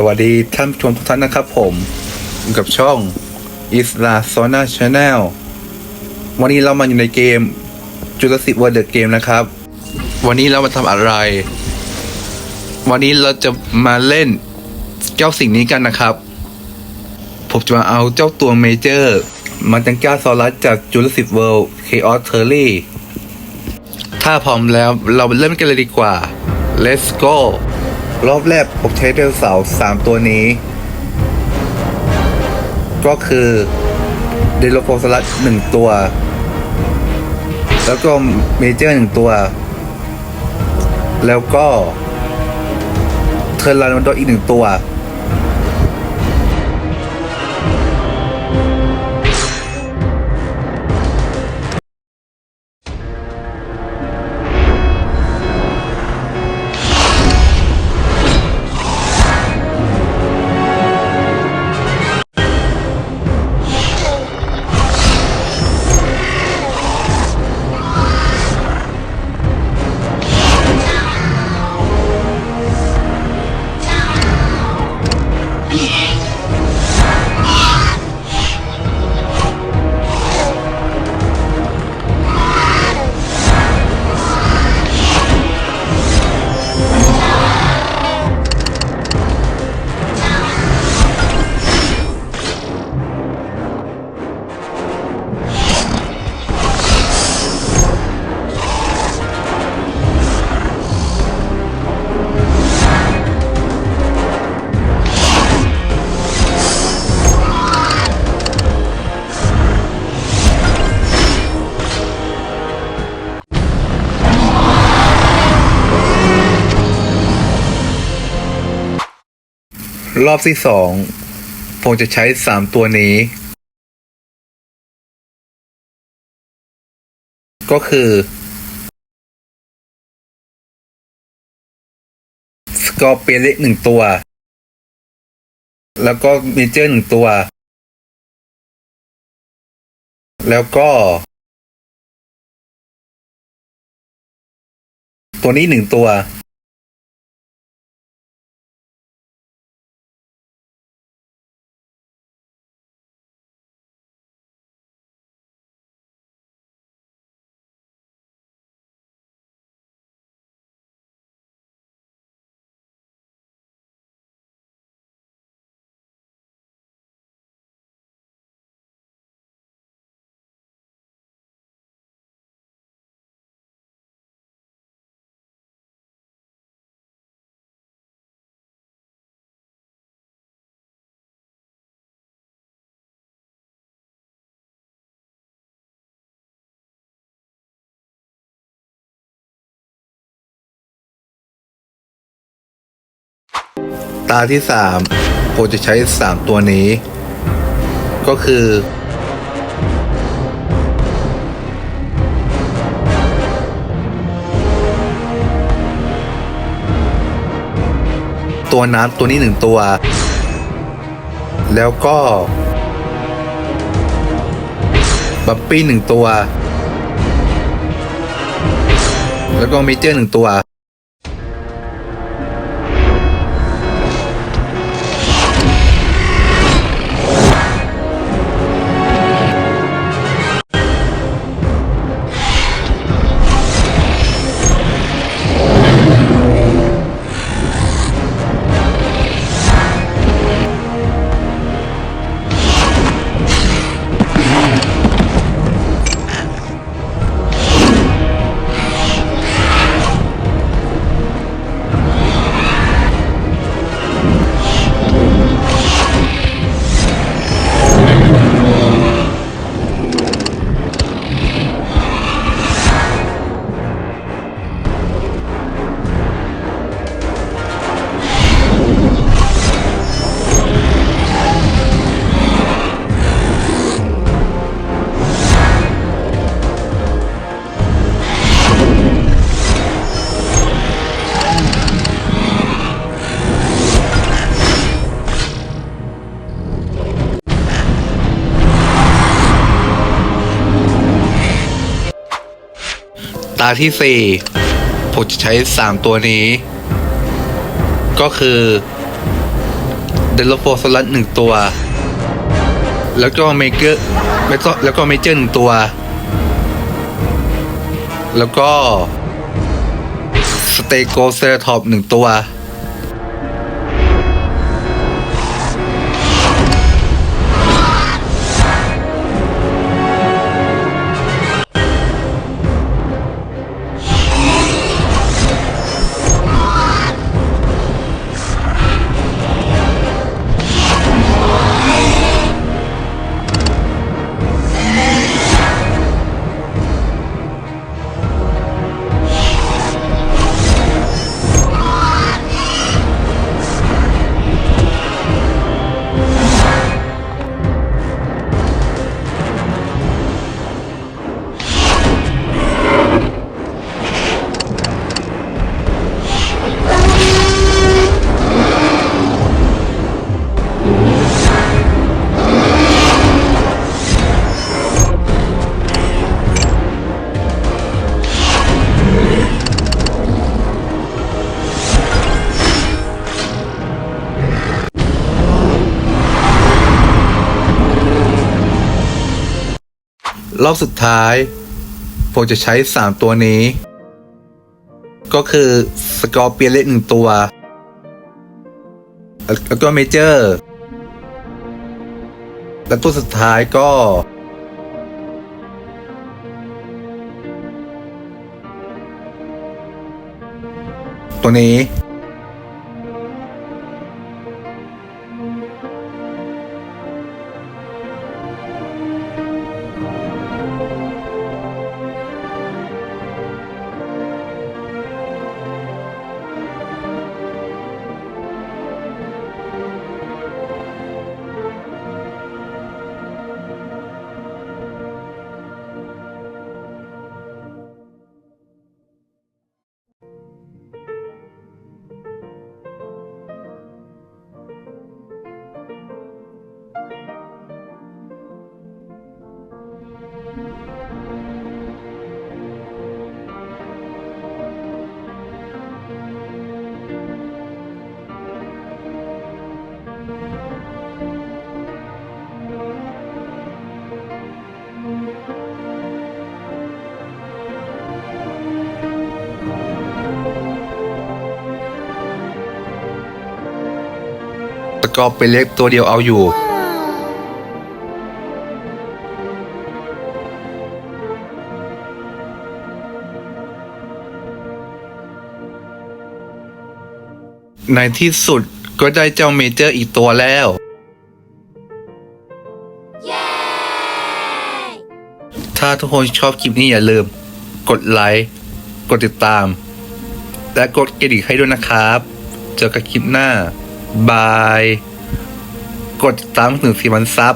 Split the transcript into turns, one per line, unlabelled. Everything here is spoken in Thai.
สวัสดีท่านผู้ชมทุกท่านนะครับผมกับช่อง Isla Zona Channel วันนี้เรามาอยู่ในเกม Jurassic World The Game นะครับ วันนี้เรามาทำอะไร วันนี้เราจะมาเล่นเจ้าสิ่งนี้กันนะครับ ผมจะมาเอาเจ้าตัวเมเจอร์มันจังก้าซอรัสจาก Jurassic World Chaos Theory ถ้าพร้อมแล้วเราเริ่มกันเลยดีกว่า let's go รอบแรกผมใช้เดลเสาร์สามตัวนี้ ก็คือเดโลโฟสลัดหนึ่งตัว แล้วก็เมเจอร์หนึ่งตัว แล้วก็เทอร์ลานโดอีกหนึ่งตัว รอบที่สองผมจะใช้สามตัวนี้ ก็คือ สกอร์เปียเล็กหนึ่งตัว แล้วก็เมเจอร์หนึ่งตัว แล้วก็ ตัวนี้หนึ่งตัว ตาที่สามผมจะใช้สามตัวนี้ ก็คือ ตัวน้ำตัวนี้หนึ่งตัว แล้วก็บัปปี้หนึ่งตัว แล้วก็เมเจอร์หนึ่งตัวาที่สี่ผมจะใช้สามตัวนี้ ก็คือเดลโฟสลัดหนึ่งตัว แล้วก็เมเกอร์แล้วก็แล้วก็เมเจอร์หนึ่งตัว แล้วก็สเตโกเซราทอปหนึ่งตัว รอบสุดท้าย ผมจะใช้สามตัวนี้ ก็คือสกอร์เปียนเล็กหนึ่งตัว แล้วก็เมเจอร์ และตัวสุดท้ายก็ตัวนี้ กอร์เปียนเล็กตัวเดียวเอาอยู่ ในที่สุดก็ได้เจ้าเมเจอร์อีกตัวแล้ว ถ้าทุกคนชอบคลิปนี้อย่าลืม กดไลค์ กดติดตาม และกดกระดิ่งให้ด้วยนะครับ เจอกันคลิปหน้า บาย กดติดตามถึงสี่วันซับ